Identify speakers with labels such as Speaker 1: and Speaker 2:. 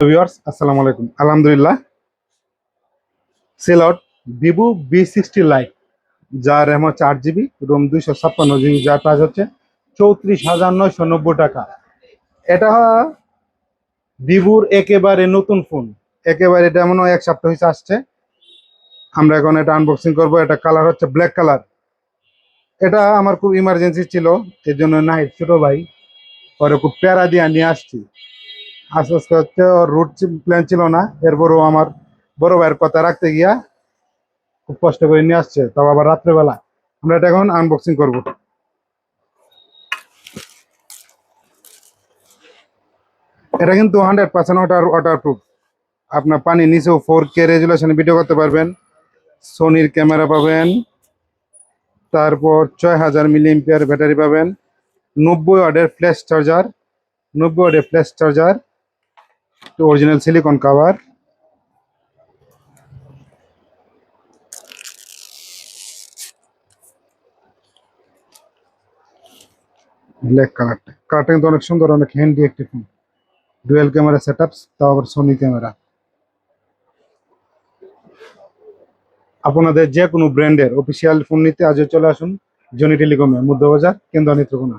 Speaker 1: Viewers, আসসালামু আলহামদুলিল্লাহ। Sell out Vivo B sixty lite যার র্যাম হচ্ছে আট জিবি রোম দুইশো ছাপ্পান্ন জিবি যার প্রাইস হচ্ছে চৌত্রিশ হাজার নয়শো নব্বই টাকা। এটা ভিভোর একেবারে নতুন ফোন একেবারে এটা এমন এক সপ্তাহ হয়েছে আসছে। আমরা এখন এটা আনবক্সিং করব। এটা কালার হচ্ছে ব্ল্যাক কালার এটা আমার খুব ইমার্জেন্সি ছিল, এর জন্য নাই, ছোট ভাই। পরে খুব প্যারা দিয়ে নিয়ে আসছি। আস্তে আস্তে হচ্ছে, ওর রুট প্ল্যান ছিল না। এরপরও আমার বড় ভাইয়ের কথা রাখতে গিয়া খুব কষ্ট করে নিয়ে আসছে, তাও আবার রাত্রেবেলা। আমরা এটা এখন আনবক্সিং করব। এটা কিন্তু hundred percent water waterproof আপনার পানি নিচেও ফোর কে রেজুলেশনে ভিডিও করতে পারবেন। সোনির ক্যামেরা পাবেন। তারপর ছয় হাজার মিলি এম্পিয়ার ব্যাটারি পাবেন। নব্বই ওয়ার্ডের ফ্ল্যাশ চার্জার নব্বই ওয়ার্ডের flash charger original silicone cover black কালারটা কালারটা কিন্তু অনেক সুন্দর, অনেক হ্যান্ডি একটি ফোন ডুয়েল ক্যামেরা সেট তাও আবার সোনি ক্যামেরা আপনাদের যে কোনো ব্র্যান্ডের অফিসিয়াল ফোন নিতে আজও চলে আসুন। জনি টেলিকমে মধ্যবাজার কেন্দ্র নেত্রকোনা।